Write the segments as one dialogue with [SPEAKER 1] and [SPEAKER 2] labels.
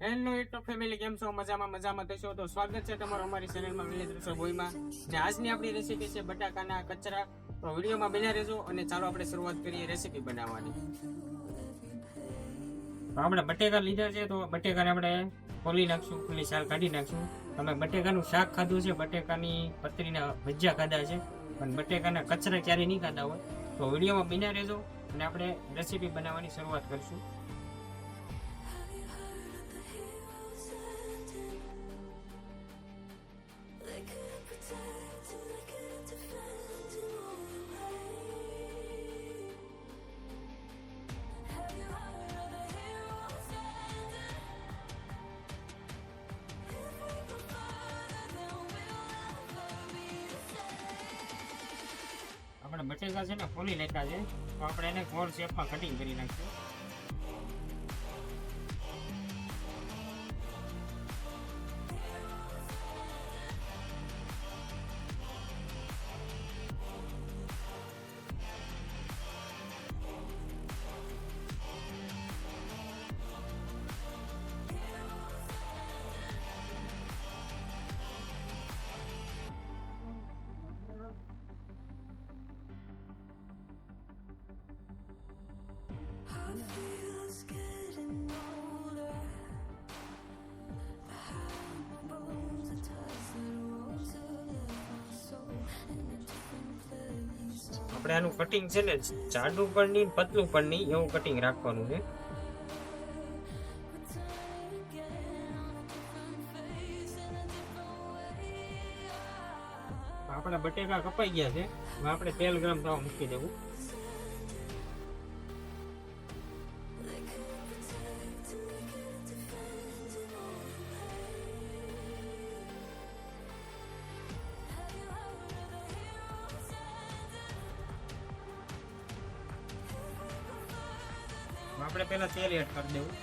[SPEAKER 1] Hello YouTube family કેમ છો? મજામાં મજામાં થશો તો સ્વાગત છે તમારું અમારી ચેનલમાં વિલેજ રસોઈ બોયમાં જે આજની આપણી રેસીપી છે બટાકાના કચરા. તો વિડીયોમાં બન્યા રહેજો અને ચાલો આપણે શરૂઆત કરીએ રેસીપી બનાવવાની. આપણે બટેકા લીધા છે, તો બટેકાને આપણે ખોલી નાખશું, ખુલ્લી છાલ કાઢી નાખશું. તમે બટેકાનું શાક ખાધું છે, બટેકાની પતરીના ભજીયા ખાધા છે. પણ બટેકાના કચરા ક્યારેય નહીં ખાધા હોય. તો વિડીયોમાં બન્યા રહેજો અને આપણે રેસીપી બનાવવાની શરૂઆત કરીશું. બટેકા છે ને ફોલી લેતા છે. તો આપણે એને ગોળ શેપમાં કટિંગ કરી નાખીશું. આપણે આનું કટિંગ છે ને, જાડું પણ નહીં, પતલું પણ નહીં, એવું કટિંગ રાખવાનું છે. આપણા બટેકા કપાઈ ગયા છે. આપણે તેલ ગરમ થવા મૂકી દેવું. આપણે પહેલા તેલ એડ કરી દેવું.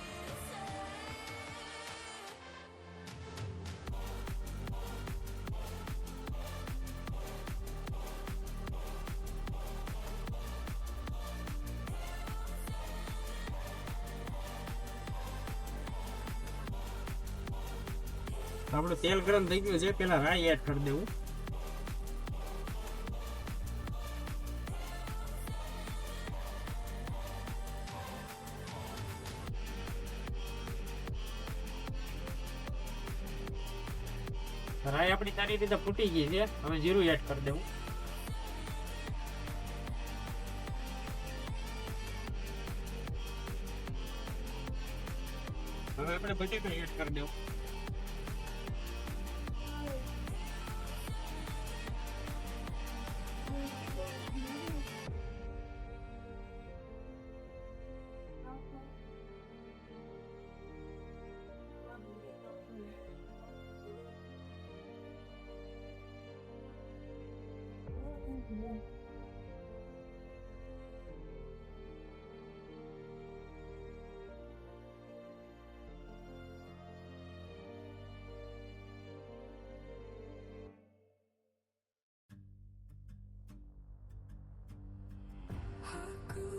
[SPEAKER 1] આપણું તેલ ગરમ થઈ ગયું છે પેલા રાઈ એડ કરી દેવું. રાઈ આપણી સારી રીતે ફૂટી ગઈ છે. હવે જીરું એડ કરી દેવું. હવે આપણે બટેટા એડ કરી દેવું.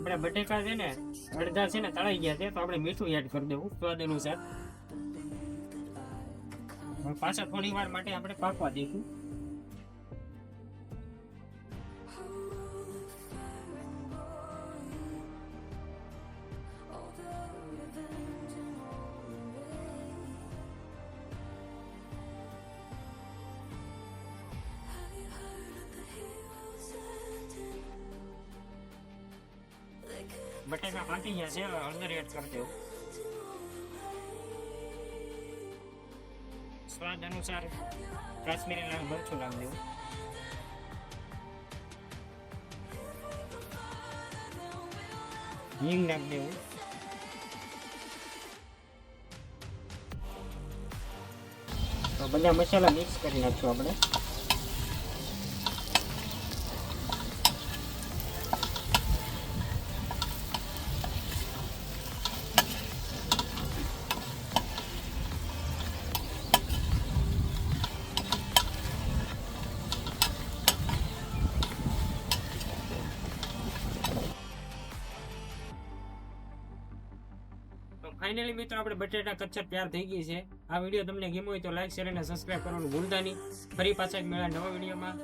[SPEAKER 1] આપણે બટેકા છે ને, અડધા છે ને તળાઈ ગયા છે, તો આપણે મીઠું એડ કરી દેવું, સ્વાદ અનુસાર. પાછા થોડી વાર માટે આપણે પાકવા દઈશું બટેકા પાકી ગયા છે, હવે હળદર એડ કરી દેવું. સ્વાદ અનુસાર કાશ્મીરી લાલ મરચું લાવી દેવું. હિંગ નાખી દેવું. તો બધા મસાલા મિક્સ કરી નાખશું આપણે. ફાઇનલી મિત્રો, આપણે બટેટા કચ્છર તૈયાર થઈ ગઈ છે. આ વીડિયો તમને ગમ્યો હોય તો લાઈક શેર અને સબસ્ક્રાઈબ કરવાનું ભૂલતા નહીં. ફરી પાછા એક મેળા નવા વિડીયોમાં.